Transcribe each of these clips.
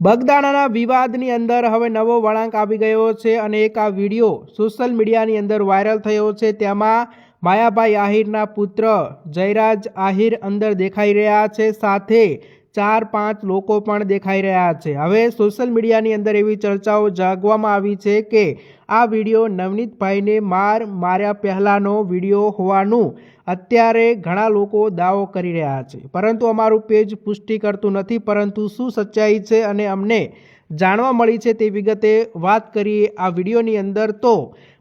બગદાણાના વિવાદની અંદર હવે નવો વળાંક આવી ગયો છે અને એક આ વીડિયો સોશિયલ મીડિયાની અંદર વાયરલ થયો છે. તેમાં માયાભાઈ આહિરના પુત્ર જયરાજ આહિર અંદર દેખાઈ રહ્યા છે. સાથે ચાર પાંચ લોકો પણ દેખાઈ રહ્યા છે. હવે સોશિયલ મીડિયાની અંદર એવી ચર્ચાઓ જાગવામાં આવી છે કે આ વીડિયો નવનીતભાઈને માર માર્યા પહેલાંનો વીડિયો હોવાનું અત્યારે ઘણા લોકો દાવો કરી રહ્યા છે. પરંતુ અમારું પેજ પુષ્ટિ કરતું નથી, પરંતુ શું સચ્ચાઈ છે અને અમને જાણવા મળી છે તે વિગતે વાત કરીએ આ વિડીયોની અંદર તો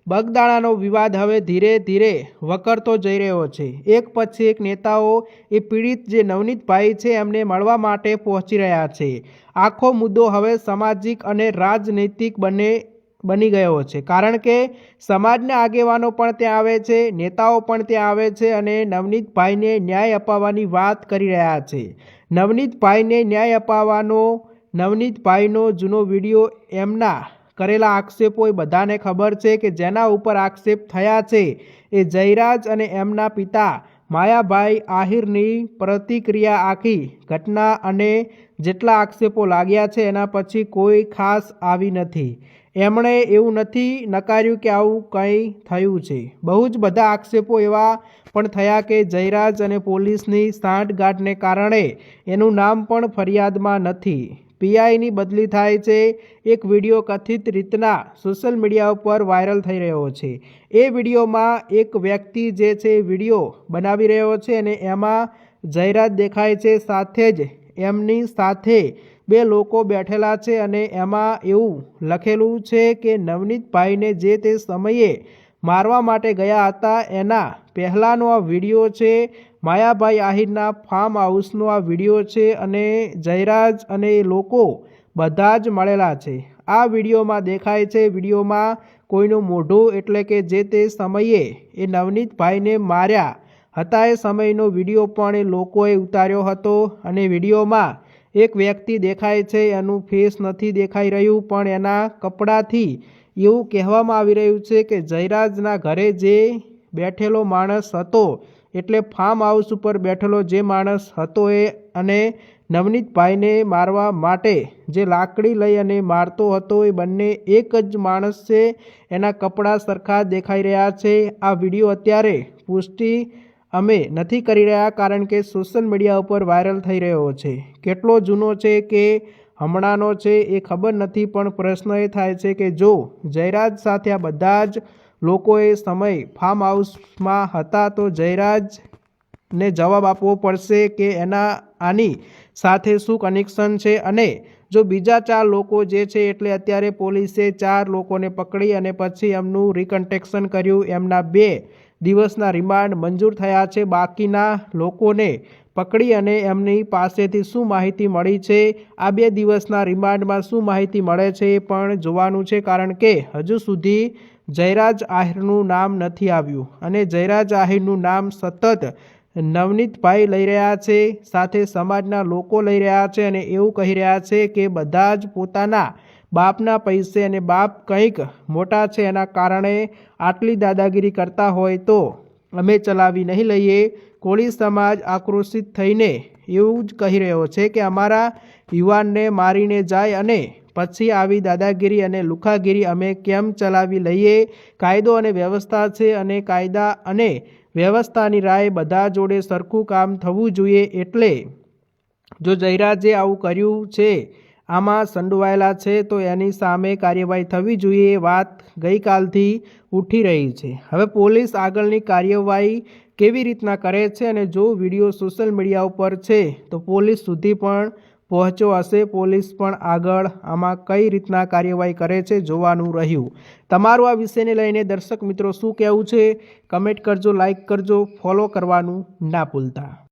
બગદાણાનો વિવાદ હવે ધીરે ધીરે વકરતો જઈ રહ્યો છે. એક પછી એક નેતાઓ એ પીડિત જે નવનીતભાઈ છે એમને મળવા માટે પહોંચી રહ્યા છે. આખો મુદ્દો હવે સામાજિક અને રાજનૈતિક બંને, બની ગયો છે. કારણ કે સમાજના આગેવાનો પણ ત્યાં આવે છે, નેતાઓ પણ ત્યાં આવે છે અને નવનીતભાઈને ન્યાય અપાવવાની વાત કરી રહ્યા છે. નવનીતભાઈને ન્યાય અપાવવાનો, નવનીતભાઈનો જૂનો વીડિયો એમના કરેલા આક્ષેપો એ બધાને ખબર છે કે જેના ઉપર આક્ષેપ થયા છે એ જયરાજ અને એમના પિતા માયાભાઈ આહિરની પ્રતિક્રિયા આખી ઘટના અને જેટલા આક્ષેપો લાગ્યા છે એના પછી કોઈ ખાસ આવી નથી. એમણે એવું નથી નકાર્યું કે આવું કંઈ થયું છે. બહુ જ બધા આક્ષેપો એવા પણ થયા કે જયરાજ અને પોલીસની સાંઠગાંઠને કારણે એનું નામ પણ ફરિયાદમાં નથી. પીઆઈની બદલી થાય છે. એક વીડિયો કથિત રીતના સોશિયલ મીડિયા ઉપર વાયરલ થઈ રહ્યો છે. એ વિડીયોમાં એક વ્યક્તિ જે છે વીડિયો બનાવી રહ્યો છે અને એમાં જાહેરાત દેખાય છે. સાથે જ એમની સાથે બે લોકો બેઠેલા છે અને એમાં એવું લખેલું છે કે નવનીતભાઈને જે તે સમયે મારવા માટે ગયા હતા એના પહેલાંનો આ વીડિયો છે માયાભાઈ આહિરના ફાર્મ હાઉસનો આ વીડિયો છે અને જયરાજ અને લોકો બધા જ મળેલા છે. આ વિડીયોમાં દેખાય છે, વિડીયોમાં કોઈનું મોઢું એટલે કે જે તે સમયે એ નવનીતભાઈને માર્યા હતા. એ સમયનો વીડિયો પણ એ લોકોએ ઉતાર્યો હતો અને વિડીયોમાં એક વ્યક્તિ દેખાય છે, એનું ફેસ નથી દેખાઈ રહ્યું, પણ એના કપડાથી એવું કહેવામાં આવી રહ્યું છે કે જયરાજના ઘરે જે બેઠેલો માણસ હતો એટલે ફાર્મ હાઉસ ઉપર બેઠેલો જે માણસ હતો એ અને નવનીતભાઈને મારવા માટે જે લાકડી લઈ અને મારતો હતો એ બંને એક જ માણસ છે એના કપડાં સરખા દેખાઈ રહ્યા છે. આ વીડિયો અત્યારે પુષ્ટિ અમે નથી કરી રહ્યા કારણ કે સોશિયલ મીડિયા ઉપર વાયરલ થઈ રહ્યો છે. કેટલો જૂનો છે કે હમણાંનો છે એ ખબર નથી પણ પ્રશ્ન એ થાય છે કે જો જયરાજ સાથે આ બધા જ લોકોએ સમય ફાર્મ હાઉસમાં હતા તો જયરાજને જવાબ આપવો પડશે કે એના, આની સાથે શું કનેક્શન છે અને જો બીજા ચાર લોકો જે છે એટલે અત્યારે પોલીસે ચાર લોકોને પકડી અને પછી એમનું રિકન્ટેક્શન કર્યું. એમના બે દિવસના રિમાન્ડ મંજૂર થયા છે. બાકીના લોકોને પકડી અને એમની પાસેથી શું માહિતી મળી છે? આ બે દિવસના રિમાન્ડમાં શું માહિતી મળે છે એ પણ જોવાનું છે કારણ કે હજુ સુધી જયરાજ આહિરનું નામ નથી આવ્યું અને જયરાજ આહિરનું નામ સતત નવનીતભાઈ લઈ રહ્યા છે, સાથે સમાજના લોકો લઈ રહ્યા છે અને એવું કહી રહ્યા છે કે બધા જ પોતાના બાપના પૈસે અને બાપ કંઈક મોટા છે એના કારણે આટલી દાદાગીરી કરતા હોય તો અમે ચલાવી નહીં લઈએ. કોળી સમાજ આક્રોશિત થઈને એવું જ કહી રહ્યો છે કે અમારા યુવાનને મારીને જાય અને પછી આવી દાદાગીરી અને લુખાગીરી અમે કેમ ચલાવી લઈએ? કાયદો અને વ્યવસ્થા છે અને કાયદા અને વ્યવસ્થાની રાય બધા જોડે સરખું કામ થવું જોઈએ એટલે જો જયરાજે આવું કર્યું છે, આમાં સંડોવાયેલા છે, તો એની સામે કાર્યવાહી થવી જોઈએ વાત ગઈકાલથી ઉઠી રહી છે. હવે પોલીસ આગળની કાર્યવાહી કેવી રીતના કરે છે અને જો વીડિયો સોશિયલ મીડિયા ઉપર છે, તો પોલીસ સુધી પણ પહોંચ્યો હશે, પોલીસ પણ આગળ આમાં કઈ રીતના કાર્યવાહી કરે છે જોવાનું રહ્યું. તમારું આ વિષયને લઈને દર્શક મિત્રો શું કહેવું છે? કમેન્ટ કરજો લાઇક કરજો ફોલો કરવાનું ના ભૂલતા.